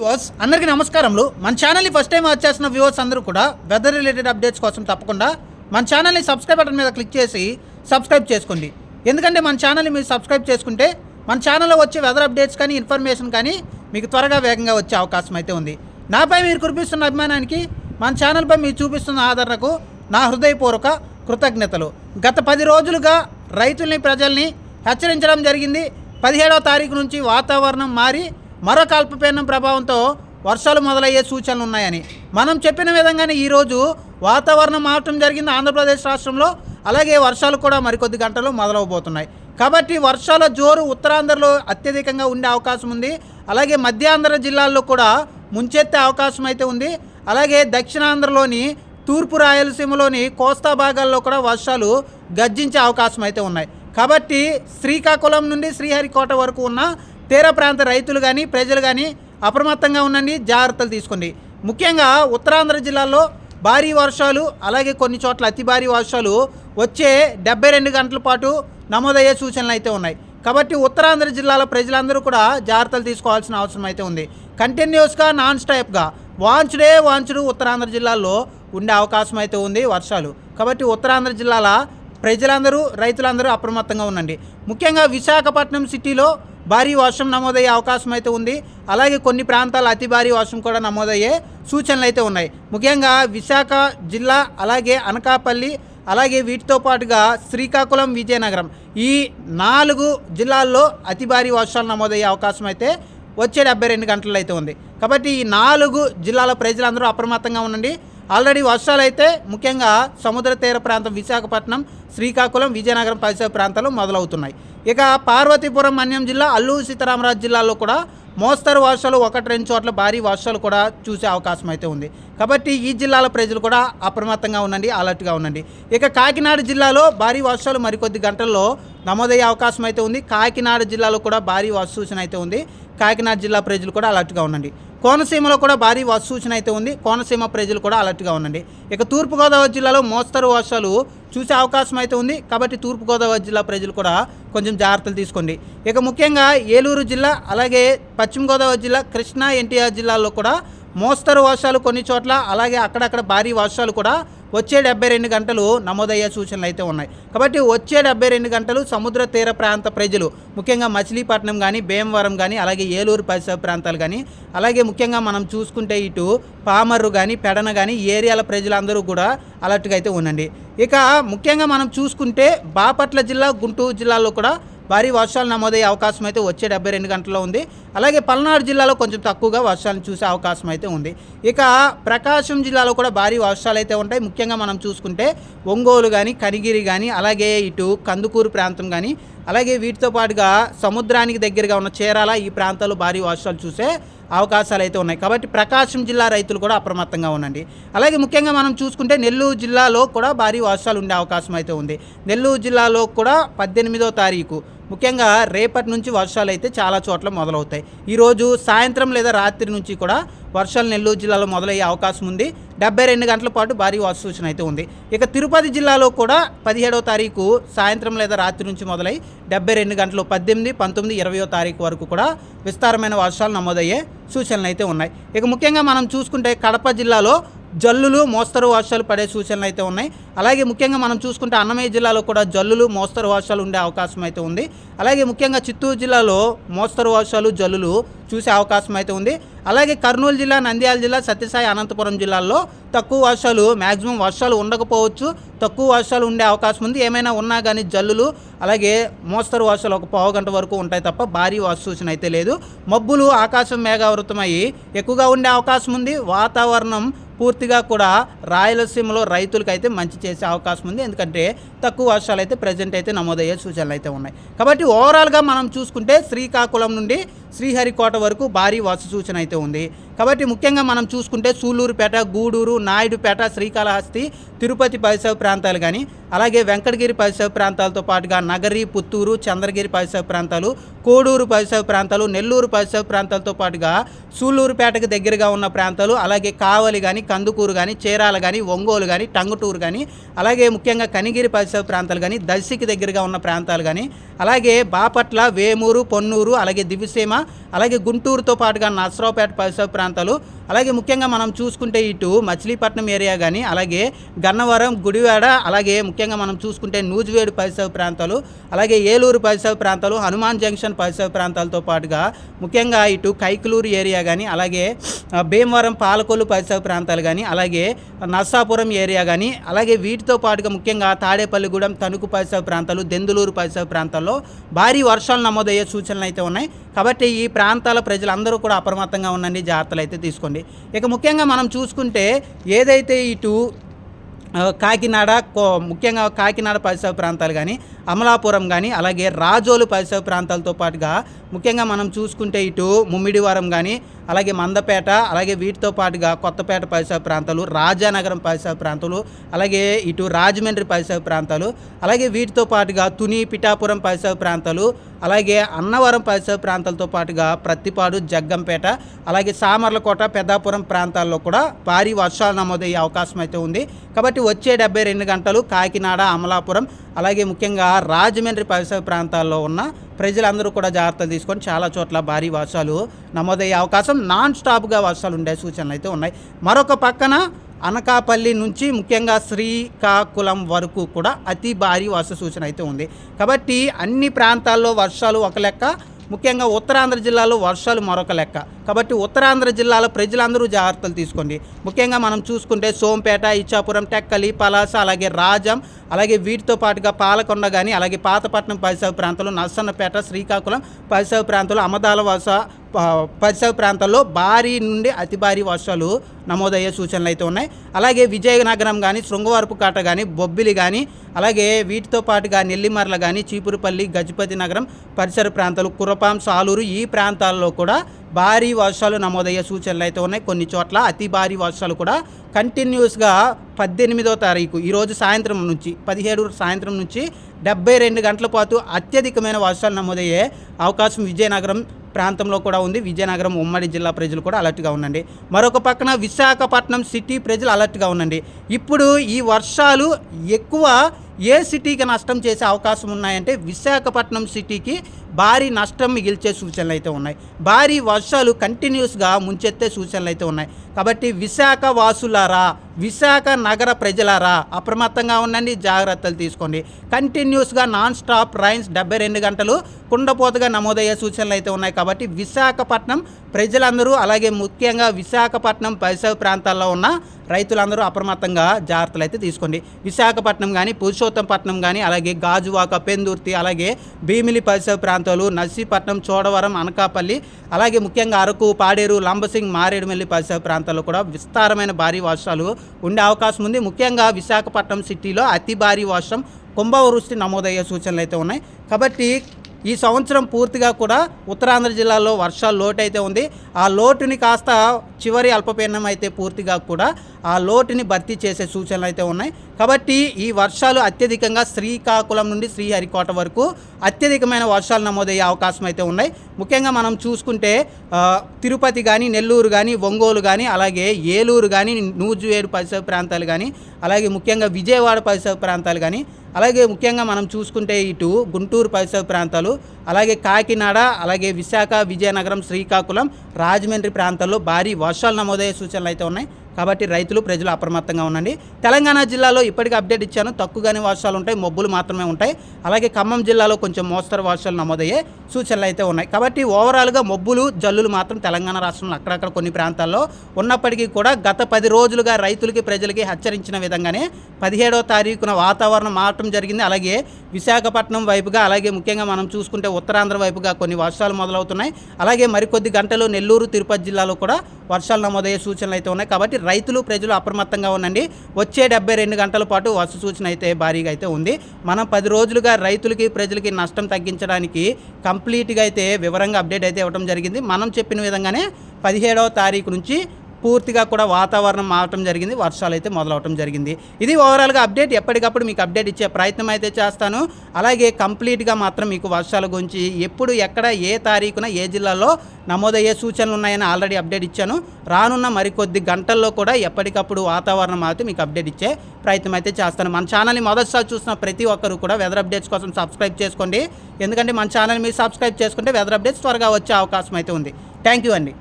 Viewers అందరికీ నమస్కారములు. మన ఛానల్ని ఫస్ట్ టైం వాచ్ చేసిన వ్యూవర్స్ అందరూ కూడా వెదర్ రిలేటెడ్ అప్డేట్స్ కోసం తప్పకుండా మన ఛానల్ని సబ్స్క్రైబ్ బటన్ మీద క్లిక్ చేసి సబ్స్క్రైబ్ చేసుకోండి. ఎందుకంటే మన ఛానల్ని మీరు సబ్స్క్రైబ్ చేసుకుంటే మన ఛానల్లో వచ్చే వెదర్ అప్డేట్స్ కానీ ఇన్ఫర్మేషన్ కానీ మీకు త్వరగా వేగంగా వచ్చే అవకాశం అయితే ఉంది. నాపై మీరు కురిపిస్తున్న అభిమానానికి మన ఛానల్పై మీరు చూపిస్తున్న ఆదరణకు నా హృదయపూర్వక కృతజ్ఞతలు. గత పది రోజులుగా రైతుల్ని ప్రజల్ని హెచ్చరించడం జరిగింది. పదిహేడవ తారీఖు నుంచి వాతావరణం మారి మరొక అల్పపీడనం ప్రభావంతో వర్షాలు మొదలయ్యే సూచనలు ఉన్నాయని. మనం చెప్పిన విధంగానే ఈరోజు వాతావరణం మారటం జరిగింది ఆంధ్రప్రదేశ్ రాష్ట్రంలో. అలాగే వర్షాలు కూడా మరికొద్ది గంటలు మొదలవబోతున్నాయి. కాబట్టి వర్షాల జోరు ఉత్తరాంధ్రలో అత్యధికంగా ఉండే అవకాశం ఉంది. అలాగే మధ్యాంధ్ర జిల్లాల్లో కూడా ముంచెత్తే అవకాశం అయితే ఉంది. అలాగే దక్షిణాంధ్రలోని తూర్పు రాయలసీమలోని కోస్తా భాగాల్లో కూడా వర్షాలు గర్జించే అవకాశం అయితే ఉన్నాయి. కాబట్టి శ్రీకాకుళం నుండి శ్రీహరికోట వరకు ఉన్న తీర ప్రాంత రైతులు కానీ ప్రజలు కానీ అప్రమత్తంగా ఉండండి జాగ్రత్తలు తీసుకోండి. ముఖ్యంగా ఉత్తరాంధ్ర జిల్లాలో భారీ వర్షాలు అలాగే కొన్ని చోట్ల అతి భారీ వర్షాలు వచ్చే డెబ్బై రెండు గంటల పాటు నమోదయ్యే సూచనలు అయితే ఉన్నాయి. కాబట్టి ఉత్తరాంధ్ర జిల్లాల ప్రజలందరూ కూడా జాగ్రత్తలు తీసుకోవాల్సిన అవసరం అయితే ఉంది. కంటిన్యూస్గా నాన్ స్టాప్గా వాంచుడే వాంచుడు ఉత్తరాంధ్ర జిల్లాల్లో ఉండే అవకాశం అయితే ఉంది వర్షాలు. కాబట్టి ఉత్తరాంధ్ర జిల్లాల ప్రజలందరూ రైతులందరూ అప్రమత్తంగా ఉండండి. ముఖ్యంగా విశాఖపట్నం సిటీలో భారీ వర్షం నమోదయ్యే అవకాశం అయితే ఉంది. అలాగే కొన్ని ప్రాంతాల అతి భారీ వర్షం కూడా నమోదయ్యే సూచనలు అయితే ఉన్నాయి. ముఖ్యంగా విశాఖ జిల్లా అలాగే అనకాపల్లి అలాగే వీటితో పాటుగా శ్రీకాకుళం విజయనగరం ఈ నాలుగు జిల్లాల్లో అతి భారీ వర్షాలు నమోదయ్యే అవకాశం అయితే వచ్చే డెబ్బై రెండు గంటల్లో అయితే ఉంది. కాబట్టి ఈ నాలుగు జిల్లాల ప్రజలందరూ అప్రమత్తంగా ఉండండి. ఆల్రెడీ వర్షాలు అయితే ముఖ్యంగా సముద్ర తీర ప్రాంతం విశాఖపట్నం శ్రీకాకుళం విజయనగరం పరిసర ప్రాంతాలు మొదలవుతున్నాయి. ఇక పార్వతీపురం మన్యం జిల్లా అల్లూరు సీతారామరాజు జిల్లాలో కూడా మోస్తరు వర్షాలు ఒకటి రెండు చోట్ల భారీ వర్షాలు కూడా చూసే అవకాశం అయితే ఉంది. కాబట్టి ఈ జిల్లాల ప్రజలు కూడా అప్రమత్తంగా ఉండండి అలర్ట్గా ఉండండి. ఇక కాకినాడ జిల్లాలో భారీ వర్షాలు మరికొద్ది గంటల్లో నమోదయ్యే అవకాశం అయితే ఉంది. కాకినాడ జిల్లాలో కూడా భారీ వర్ష సూచన అయితే ఉంది. కాకినాడ జిల్లా ప్రజలు కూడా అలర్ట్గా ఉండండి. కోనసీమలో కూడా భారీ వర్ష సూచన అయితే ఉంది. కోనసీమ ప్రజలు కూడా అలర్ట్గా ఉండండి. ఇక తూర్పుగోదావరి జిల్లాలో మోస్తరు వర్షాలు చూసే అవకాశం అయితే ఉంది. కాబట్టి తూర్పుగోదావరి జిల్లా ప్రజలు కూడా కొంచెం జాగ్రత్తలు తీసుకోండి. ఇక ముఖ్యంగా ఏలూరు జిల్లా అలాగే పశ్చిమ గోదావరి జిల్లా కృష్ణా ఎన్టీఆర్ జిల్లాల్లో కూడా మోస్తరు వర్షాలు కొన్ని చోట్ల అలాగే అక్కడక్కడ భారీ వర్షాలు కూడా వచ్చే డెబ్బై రెండు గంటలు నమోదయ్యే సూచనలు అయితే ఉన్నాయి. కాబట్టి వచ్చే డెబ్బై రెండు గంటలు సముద్ర తీర ప్రాంత ప్రజలు ముఖ్యంగా మచిలీపట్నం కానీ భీమవరం కానీ అలాగే ఏలూరు పరిసర ప్రాంతాలు కానీ అలాగే ముఖ్యంగా మనం చూసుకుంటే ఇటు పామర్రు కానీ పెడన కానీ ఈ ఏరియాల ప్రజలందరూ కూడా అలర్ట్గా అయితే ఉండండి. ఇక ముఖ్యంగా మనం చూసుకుంటే బాపట్ల జిల్లా గుంటూరు జిల్లాలో కూడా భారీ వర్షాలు నమోదయ్యే అవకాశం అయితే వచ్చే డెబ్బై రెండు గంటల్లో ఉంది. అలాగే పల్నాడు జిల్లాలో కొంచెం తక్కువగా వర్షాలను చూసే అవకాశం అయితే ఉంది. ఇక ప్రకాశం జిల్లాలో కూడా భారీ వర్షాలు అయితే ఉంటాయి. ముఖ్యంగా మనం చూసుకుంటే ఒంగోలు కానీ కనిగిరి కానీ అలాగే ఇటు కందుకూరు ప్రాంతం కానీ అలాగే వీటితో పాటుగా సముద్రానికి దగ్గరగా ఉన్న చీరాల ఈ ప్రాంతాల్లో భారీ వర్షాలు చూసే అవకాశాలు అయితే ఉన్నాయి. కాబట్టి ప్రకాశం జిల్లా రైతులు కూడా అప్రమత్తంగా ఉండండి. అలాగే ముఖ్యంగా మనం చూసుకుంటే నెల్లూరు జిల్లాలో కూడా భారీ వర్షాలు ఉండే అవకాశం అయితే ఉంది. నెల్లూరు జిల్లాలో కూడా పద్దెనిమిదో తారీఖు ముఖ్యంగా రేపటి నుంచి వర్షాలు అయితే చాలా చోట్ల మొదలవుతాయి. ఈరోజు సాయంత్రం లేదా రాత్రి నుంచి కూడా వర్షాలు నెల్లూరు జిల్లాలో మొదలయ్యే అవకాశం ఉంది. డెబ్బై రెండు గంటల పాటు భారీ వర్ష సూచన అయితే ఉంది. ఇక తిరుపతి జిల్లాలో కూడా పదిహేడవ తారీఖు సాయంత్రం లేదా రాత్రి నుంచి మొదలై డెబ్బై రెండు గంటలు పద్దెనిమిది పంతొమ్మిది ఇరవయో తారీఖు వరకు కూడా విస్తారమైన వర్షాలు నమోదయ్యే సూచనలు అయితే ఉన్నాయి. ఇక ముఖ్యంగా మనం చూసుకుంటే కడప జిల్లాలో జల్లులు మోస్తరు వర్షాలు పడే సూచనలు అయితే ఉన్నాయి. అలాగే ముఖ్యంగా మనం చూసుకుంటే అన్నమయ్య జిల్లాలో కూడా జల్లులు మోస్తరు వర్షాలు ఉండే అవకాశం అయితే ఉంది. అలాగే ముఖ్యంగా చిత్తూరు జిల్లాలో మోస్తరు వర్షాలు జల్లులు చూసే అవకాశం అయితే ఉంది. అలాగే కర్నూలు జిల్లా నంద్యాల జిల్లా సత్యసాయి అనంతపురం జిల్లాల్లో తక్కువ వర్షాలు మ్యాక్సిమం వర్షాలు ఉండకపోవచ్చు. తక్కువ వర్షాలు ఉండే అవకాశం ఉంది. ఏమైనా ఉన్నా కానీ జల్లులు అలాగే మోస్తరు వర్షాలు ఒక పావు గంట వరకు ఉంటాయి తప్ప భారీ వర్ష సూచన అయితే లేదు. మబ్బులు ఆకాశం మేఘావృతమయ్యి ఎక్కువగా ఉండే అవకాశం ఉంది. వాతావరణం పూర్తిగా కూడా రాయలసీమలో రైతులకు అయితే మంచి చేసే అవకాశం ఉంది. ఎందుకంటే తక్కువ వర్షాలు అయితే ప్రజెంట్ అయితే నమోదయ్యే సూచనలు అయితే ఉన్నాయి. కాబట్టి ఓవరాల్గా మనం చూసుకుంటే శ్రీకాకుళం నుండి శ్రీహరికోట వరకు భారీ వర్ష సూచన అయితే ఉంది. కాబట్టి ముఖ్యంగా మనం చూసుకుంటే సూళ్ళూరుపేట గూడూరు నాయుడుపేట శ్రీకాళహస్తి తిరుపతి పరిసర ప్రాంతాలు కానీ అలాగే వెంకటగిరి పరిసర ప్రాంతాలతో పాటుగా నగరి పుత్తూరు చంద్రగిరి పరిసర ప్రాంతాలు కోడూరు పరిసర ప్రాంతాలు నెల్లూరు పరిసర ప్రాంతాలతో పాటుగా సూళ్ళూరుపేటకు దగ్గరగా ఉన్న ప్రాంతాలు అలాగే కావలి కానీ కందుకూరు కానీ చీరాల కానీ ఒంగోలు కానీ టంగుటూరు కానీ అలాగే ముఖ్యంగా కనిగిరి పరిసర ప్రాంతాలు కానీ దర్శికి దగ్గరగా ఉన్న ప్రాంతాలు కానీ అలాగే బాపట్ల వేమూరు పొన్నూరు అలాగే దివిసీమ అలాగే గుంటూరుతో పాటుగా నర్సరావుపేట పరిసర ప్రాంతాలు అలాగే ముఖ్యంగా మనం చూసుకుంటే ఇటు మచిలీపట్నం ఏరియా కానీ అలాగే గన్నవరం గుడివాడ అలాగే ముఖ్యంగా మనం చూసుకుంటే నూజివేడు పరిసర ప్రాంతాలు అలాగే ఏలూరు పరిసర ప్రాంతాలు హనుమాన్ జంక్షన్ పరిసర ప్రాంతాలతో పాటుగా ముఖ్యంగా ఇటు కైకలూరు ఏరియా కానీ అలాగే భీమవరం పాలకొల్లు పరిసర ప్రాంతాలు కానీ అలాగే నర్సాపురం ఏరియా కానీ అలాగే వీటితో పాటుగా ముఖ్యంగా తాడేపల్లిగూడెం తణుకు పరిసర ప్రాంతాలు దెందులూరు పరిసర ప్రాంతాల్లో భారీ వర్షాలు నమోదయ్యే సూచనలు అయితే ఉన్నాయి. కాబట్టి ఈ ప్రాంతాల ప్రజలందరూ కూడా అప్రమత్తంగా ఉండండి జాగ్రత్తలు అయితే తీసుకోండి. ఇక ముఖ్యంగా మనం చూసుకుంటే ఏదైతే ఇటు కాకినాడ కో- ముఖ్యంగా కాకినాడ పరిసర ప్రాంతాలు కానీ అమలాపురం కానీ అలాగే రాజోలు పరిసర ప్రాంతాలతో పాటుగా ముఖ్యంగా మనం చూసుకుంటే ఇటు ముమ్మిడివరం కానీ అలాగే మందపేట అలాగే వీటితో పాటుగా కొత్తపేట పరిసర ప్రాంతాలు రాజానగరం పరిసర ప్రాంతాలు అలాగే ఇటు రాజమండ్రి పరిసర ప్రాంతాలు అలాగే వీటితో పాటుగా తుని పిఠాపురం పరిసర ప్రాంతాలు అలాగే అన్నవరం పరిసర ప్రాంతాలతో పాటుగా ప్రత్తిపాడు జగ్గంపేట అలాగే సామర్లకోట పెద్దాపురం ప్రాంతాల్లో కూడా భారీ వర్షాలు నమోదయ్యే అవకాశం అయితే ఉంది. కాబట్టి వచ్చే డెబ్బై రెండు గంటలు కాకినాడ అమలాపురం అలాగే ముఖ్యంగా రాజమండ్రి పరిసర ప్రాంతాల్లో ఉన్న ప్రజలందరూ కూడా జాగ్రత్తలు తీసుకొని చాలా చోట్ల భారీ వర్షాలు నమోదయ్యే అవకాశం నాన్ స్టాప్గా వర్షాలు ఉండే సూచనలు అయితే ఉన్నాయి. మరొక పక్కన అనకాపల్లి నుంచి ముఖ్యంగా శ్రీకాకుళం వరకు కూడా అతి భారీ వర్ష సూచన అయితే ఉంది. కాబట్టి అన్ని ప్రాంతాల్లో వర్షాలు ఒక లెక్క ముఖ్యంగా ఉత్తరాంధ్ర జిల్లాలో వర్షాలు మరొక లెక్క. కాబట్టి ఉత్తరాంధ్ర జిల్లాలో ప్రజలందరూ జాగ్రత్తలు తీసుకోండి. ముఖ్యంగా మనం చూసుకుంటే సోంపేట ఇచ్చాపురం టెక్కలి పలాస అలాగే రాజం అలాగే వీటితో పాటుగా పాలకొండ కానీ అలాగే పాతపట్నం పరిసర ప్రాంతాలు నర్సన్నపేట శ్రీకాకుళం పరిసర ప్రాంతాలు అమదాల వస పరిసర ప్రాంతాల్లో భారీ నుండి అతి భారీ వర్షాలు నమోదయ్యే సూచనలు అయితే ఉన్నాయి. అలాగే విజయనగరం కానీ శృంగవరపు కాట కానీ బొబ్బిలి కానీ అలాగే వీటితో పాటుగా నెల్లిమర్ల కానీ చీపురుపల్లి గజపతి నగరం పరిసర ప్రాంతాలు కురపాం సాలూరు ఈ ప్రాంతాల్లో కూడా భారీ వర్షాలు నమోదయ్యే సూచనలు అయితే ఉన్నాయి. కొన్ని చోట్ల అతి భారీ వర్షాలు కూడా కంటిన్యూస్గా పద్దెనిమిదో తారీఖు ఈరోజు సాయంత్రం నుంచి పదిహేడు సాయంత్రం నుంచి డెబ్బై రెండు గంటల పాటు అత్యధికమైన వర్షాలు నమోదయ్యే అవకాశం విజయనగరం ప్రాంతంలో కూడా ఉంది. విజయనగరం ఉమ్మడి జిల్లా ప్రజలు కూడా అలర్ట్గా ఉండండి. మరొక పక్కన విశాఖపట్నం సిటీ ప్రజలు అలర్ట్గా ఉండండి. ఇప్పుడు ఈ వర్షాలు ఎక్కువ ఏ సిటీకి నష్టం చేసే అవకాశం ఉన్నాయంటే విశాఖపట్నం సిటీకి భారీ నష్టం మిగిల్చే సూచనలు అయితే ఉన్నాయి. భారీ వర్షాలు కంటిన్యూస్గా ముంచెత్తే సూచనలు అయితే ఉన్నాయి. కాబట్టి విశాఖ వాసులారా విశాఖ నగర ప్రజలారా అప్రమత్తంగా ఉండండి జాగ్రత్తలు తీసుకోండి. కంటిన్యూస్గా నాన్ స్టాప్ రైన్స్ డెబ్బై రెండు గంటలు కుండపోతగా నమోదయ్యే సూచనలు అయితే ఉన్నాయి కాబట్టి విశాఖపట్నం ప్రజలందరూ అలాగే ముఖ్యంగా విశాఖపట్నం పరిసర ప్రాంతాల్లో ఉన్న రైతులందరూ అప్రమత్తంగా జాగ్రత్తలు అయితే తీసుకోండి. విశాఖపట్నం కానీ పురుషోత్తంపట్నం కానీ అలాగే గాజువాక పెందుర్తి అలాగే భీమిలి పరిసర ప్రాంతాలు నర్సీపట్నం చోడవరం అనకాపల్లి అలాగే ముఖ్యంగా అరకు పాడేరు లంబసింగ్ మారేడుమిల్లి పరిసర ప్రాంతాల్లో కూడా విస్తారమైన భారీ వర్షాలు ఉండే అవకాశం ఉంది. ముఖ్యంగా విశాఖపట్నం సిటీలో అతి భారీ వర్షం కుంభవృష్టి నమోదయ్యే సూచనలు అయితే ఉన్నాయి. కాబట్టి ఈ సంవత్సరం పూర్తిగా కూడా ఉత్తరాంధ్ర జిల్లాలో వర్షాలు లోటు అయితే ఉంది. ఆ లోటుని కాస్త చివరి అల్పపీడనం అయితే పూర్తిగా కూడా ఆ లోటుని భర్తీ చేసే సూచనలు అయితే ఉన్నాయి. కాబట్టి ఈ వర్షాలు అత్యధికంగా శ్రీకాకుళం నుండి శ్రీహరికోట వరకు అత్యధికమైన వర్షాలు నమోదయ్యే అవకాశం అయితే ఉన్నాయి. ముఖ్యంగా మనం చూసుకుంటే తిరుపతి కానీ నెల్లూరు కానీ ఒంగోలు కానీ అలాగే ఏలూరు కానీ నూజివేడు పరిసర ప్రాంతాలు కానీ అలాగే ముఖ్యంగా విజయవాడ పరిసర ప్రాంతాలు కానీ అలాగే ముఖ్యంగా మనం చూసుకుంటే ఇటు గుంటూరు పరిసర ప్రాంతాలు అలాగే కాకినాడ అలాగే విశాఖ విజయనగరం శ్రీకాకుళం రాజమండ్రి ప్రాంతాల్లో భారీ వర్షాలు నమోదయ్యే సూచనలు అయితే ఉన్నాయి. కాబట్టి రైతులు ప్రజలు అప్రమత్తంగా ఉండండి. తెలంగాణ జిల్లాలో ఇప్పటికీ అప్డేట్ ఇచ్చాను. తక్కువగానే వర్షాలు ఉంటాయి మబ్బులు మాత్రమే ఉంటాయి. అలాగే ఖమ్మం జిల్లాలో కొంచెం మోస్తరు వర్షాలు నమోదయ్యే సూచనలు అయితే ఉన్నాయి. కాబట్టి ఓవరాల్గా మబ్బులు జల్లులు మాత్రం తెలంగాణ రాష్ట్రంలో అక్కడక్కడ కొన్ని ప్రాంతాల్లో ఉన్నప్పటికీ కూడా గత పది రోజులుగా రైతులకి ప్రజలకి హెచ్చరించిన విధంగానే పదిహేడవ తారీఖున వాతావరణం మారటం జరిగింది. అలాగే విశాఖపట్నం వైపుగా అలాగే ముఖ్యంగా మనం చూసుకుంటే ఉత్తరాంధ్ర వైపుగా కొన్ని వర్షాలు మొదలవుతున్నాయి. అలాగే మరికొద్ది గంటలు నెల్లూరు తిరుపతి జిల్లాలో కూడా వర్షాలు నమోదయ్యే సూచనలు అయితే ఉన్నాయి. కాబట్టి రైతులు ప్రజలు అప్రమత్తంగా ఉండండి. వచ్చే డెబ్బై రెండు గంటల పాటు వర్ష సూచన అయితే భారీగా అయితే ఉంది. మనం పది రోజులుగా రైతులకి ప్రజలకి నష్టం తగ్గించడానికి కంప్లీట్గా అయితే వివరంగా అప్డేట్ అయితే ఇవ్వడం జరిగింది. మనం చెప్పిన విధంగానే పదిహేడవ తారీఖు నుంచి పూర్తిగా కూడా వాతావరణం మారటం జరిగింది వర్షాలు అయితే మొదలవటం జరిగింది. ఇది ఓవరాల్గా అప్డేట్ ఎప్పటికప్పుడు మీకు అప్డేట్ ఇచ్చే ప్రయత్నం అయితే చేస్తాను. అలాగే కంప్లీట్గా మాత్రం మీకు వర్షాల గురించి ఎప్పుడు ఎక్కడ ఏ తారీఖున ఏ జిల్లాలో నమోదయ్యే సూచనలు ఉన్నాయని ఆల్రెడీ అప్డేట్ ఇచ్చాను. రానున్న మరికొద్ది గంటల్లో కూడా ఎప్పటికప్పుడు వాతావరణం మారితే మీకు అప్డేట్ ఇచ్చే ప్రయత్నం అయితే చేస్తాను. మన ఛానల్ని మొదటిసారి చూసిన ప్రతి ఒక్కరు కూడా వెదర్ అప్డేట్స్ కోసం సబ్స్క్రైబ్ చేసుకోండి. ఎందుకంటే మన ఛానల్ మీరు సబ్స్క్రైబ్ చేసుకుంటే వెదర్ అప్డేట్స్ త్వరగా వచ్చే అవకాశం అయితే ఉంది. థ్యాంక్ యూ అండి.